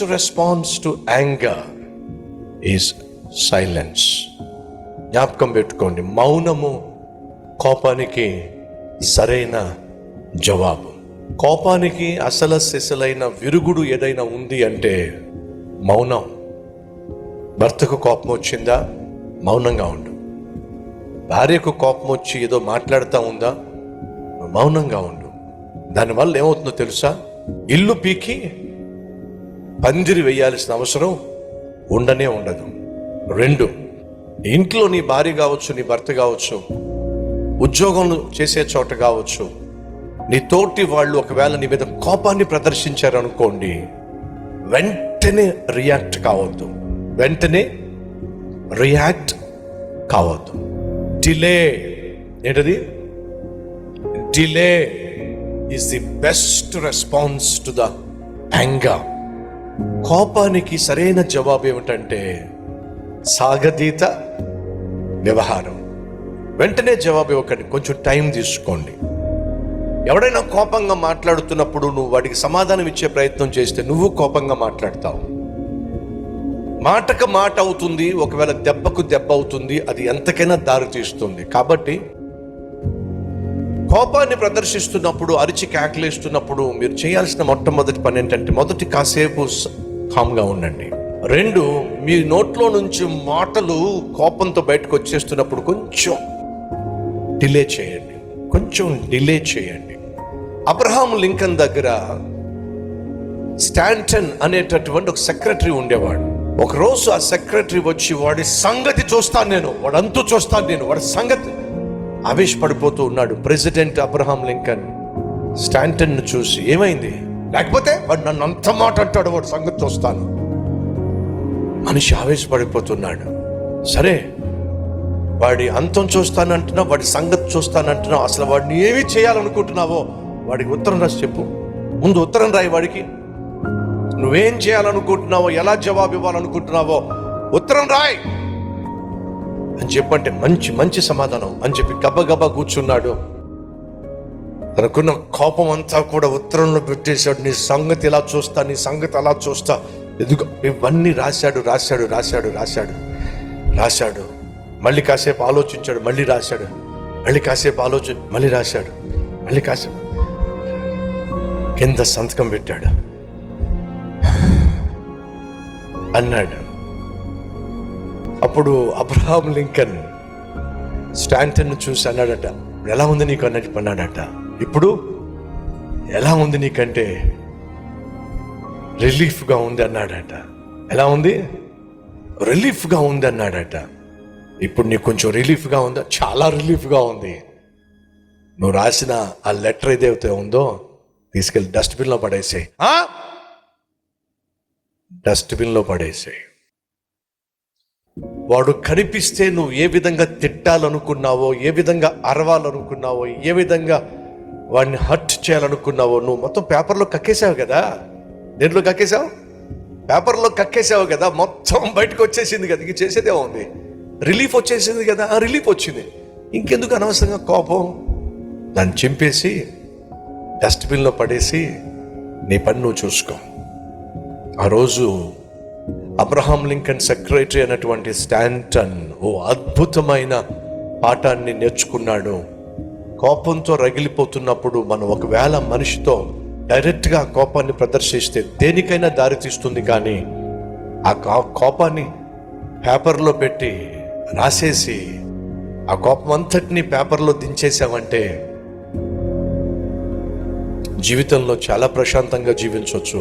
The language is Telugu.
Best response to anger is silence జ్ఞాపకం పెట్టుకోండి మౌనము కోపానికి సరైన జవాబు కోపానికి అసల సిసలైన విరుగుడు ఏదైనా ఉంది అంటే మౌనం భర్తకు కోపం వచ్చిందా మౌనంగా ఉండు భార్యకు కోపం వచ్చి ఏదో మాట్లాడుతూ ఉందా మౌనంగా ఉండు దానివల్ల ఏమవుతుందో తెలుసా ఇల్లు పీకి పందిరి వేయాల్సిన అవసరం ఉండనే ఉండదు. రెండు ఇంట్లో నీ భార్య కావచ్చు నీ భర్త కావచ్చు ఉద్యోగం చేసే చోట కావచ్చు నీ తోటి వాళ్ళు ఒకవేళ నీ మీద కోపాన్ని ప్రదర్శించారనుకోండి వెంటనే రియాక్ట్ కావద్దు. వెంటనే రియాక్ట్ కావద్దు. డిలే ఏంటది? Delay is the best response to the anger కోపానికి సరైన జవాబు ఏమిటంటే సాగదీత వ్యవహారం. వెంటనే జవాబు ఇవ్వకండి. కొంచెం టైం తీసుకోండి. ఎవడైనా కోపంగా మాట్లాడుతున్నప్పుడు నువ్వు వాడికి సమాధానం ఇచ్చే ప్రయత్నం చేస్తే నువ్వు కోపంగా మాట్లాడతావు. మాటకు మాట అవుతుంది ఒకవేళ దెబ్బకు దెబ్బ అవుతుంది అది ఎంతకైనా దారి తీస్తుంది. కాబట్టి కోపాన్ని ప్రదర్శిస్తున్నప్పుడు అరిచి కేకలేస్తున్నప్పుడు మీరు చేయాల్సిన మొట్టమొదటి పని ఏంటంటే మొదటి కాసేపు కామ్గా ఉండండి. రెండు మీ నోట్లో నుంచి మాటలు కోపంతో బయటకు వచ్చేస్తున్నప్పుడు కొంచెం డిలే చేయండి. కొంచెం డిలే చేయండి. అబ్రహాం లింకన్ దగ్గర స్టాంటన్ అనేటటువంటి ఒక సెక్రటరీ ఉండేవాడు. ఒక రోజు ఆ సెక్రటరీ వచ్చి వాడి సంగతి చూస్తాను నేను. వాడు అంతు చూస్తాను నేను. వాడి సంగతి ఆవేశపడిపోతూ ఉన్నాడు ప్రెసిడెంట్ అబ్రహాం లింకన్. స్టాంటన్ చూసి ఏమైంది? లేకపోతే వాడు నన్ను అంత మాట అంటాడు వాడి సంగతి చూస్తాను మనిషి ఆవేశపడిపోతున్నాడు. సరే వాడి అంతం చూస్తానంటున్నావు వాడి సంగతి చూస్తానంటున్నావు అసలు వాడిని ఏమి చేయాలనుకుంటున్నావో వాడికి ఉత్తరం రాసి చెప్పు. ముందు ఉత్తరం రాయి వాడికి. నువ్వేం చేయాలనుకుంటున్నావో ఎలా జవాబు ఇవ్వాలనుకుంటున్నావో ఉత్తరం రాయ్. అని చెప్పంటే మంచి మంచి సమాధానం అని చెప్పి గబగబా కూర్చున్నాడు. తనకున్న కోపం అంతా కూడా ఉత్తరంలో పెట్టేశాడు. నీ సంగతి ఇలా చూస్తా నీ సంగతి అలా చూస్తా. ఎదుగు ఇవన్నీ రాశాడు రాశాడు రాశాడు రాశాడు రాశాడు. మళ్ళీ కాసేపు ఆలోచించాడు మళ్ళీ రాశాడు. మళ్ళీ కాసేపు ఆలోచి మళ్ళీ రాశాడు. మళ్ళీ కాసేపు కింద సంతకం పెట్టాడు. అన్నాడు. అప్పుడు అబ్రహాం లింకన్ స్టాంటన్ చూసి అన్నాడట ఎలా ఉంది నీకు అన్నట్టు అన్నాడట ఇప్పుడు ఎలా ఉంది నీకంటే రిలీఫ్గా ఉంది? అన్నాడట ఎలా ఉంది? రిలీఫ్గా ఉంది అన్నాడట ఇప్పుడు నీకు కొంచెం రిలీఫ్గా ఉందా? చాలా రిలీఫ్గా ఉంది. నువ్వు రాసిన ఆ లెటర్ ఏదైతే ఉందో తీసుకెళ్ళి డస్ట్బిన్లో పడేసేయి. డస్ట్బిన్లో పడేసేయి. వాడు కనిపిస్తే నువ్వు ఏ విధంగా తిట్టాలనుకున్నావో ఏ విధంగా అరవాలనుకున్నావో ఏ విధంగా వాడిని హర్ట్ చేయాలనుకున్నావో నువ్వు మొత్తం పేపర్లో కక్కేసావు కదా? దేంట్లో కక్కేసావు పేపర్లో కక్కేసావు కదా? మొత్తం బయటకు వచ్చేసింది కదా? ఇంక చేసేదే ఉంది. రిలీఫ్ వచ్చేసింది కదా? ఆ రిలీఫ్ వచ్చింది. ఇంకెందుకు అనవసరంగా కోపం? దాన్ని చింపేసి డస్ట్బిన్లో పడేసి నీ పని నువ్వు చూసుకో. ఆ రోజు అబ్రహాం లింకన్ సెక్రటరీ అయినటువంటి స్టాంటన్ ఓ అద్భుతమైన పాఠాన్ని నేర్చుకున్నాడు. కోపంతో రగిలిపోతున్నప్పుడు మనం ఒకవేళ మనిషితో డైరెక్ట్గా కోపాన్ని ప్రదర్శిస్తే దేనికైనా దారి తీస్తుంది కానీ ఆ కా- కోపాన్ని పేపర్లో పెట్టి రాసేసి ఆ కోపం అంతటిని పేపర్లో దించేసామంటే జీవితంలో చాలా ప్రశాంతంగా జీవించవచ్చు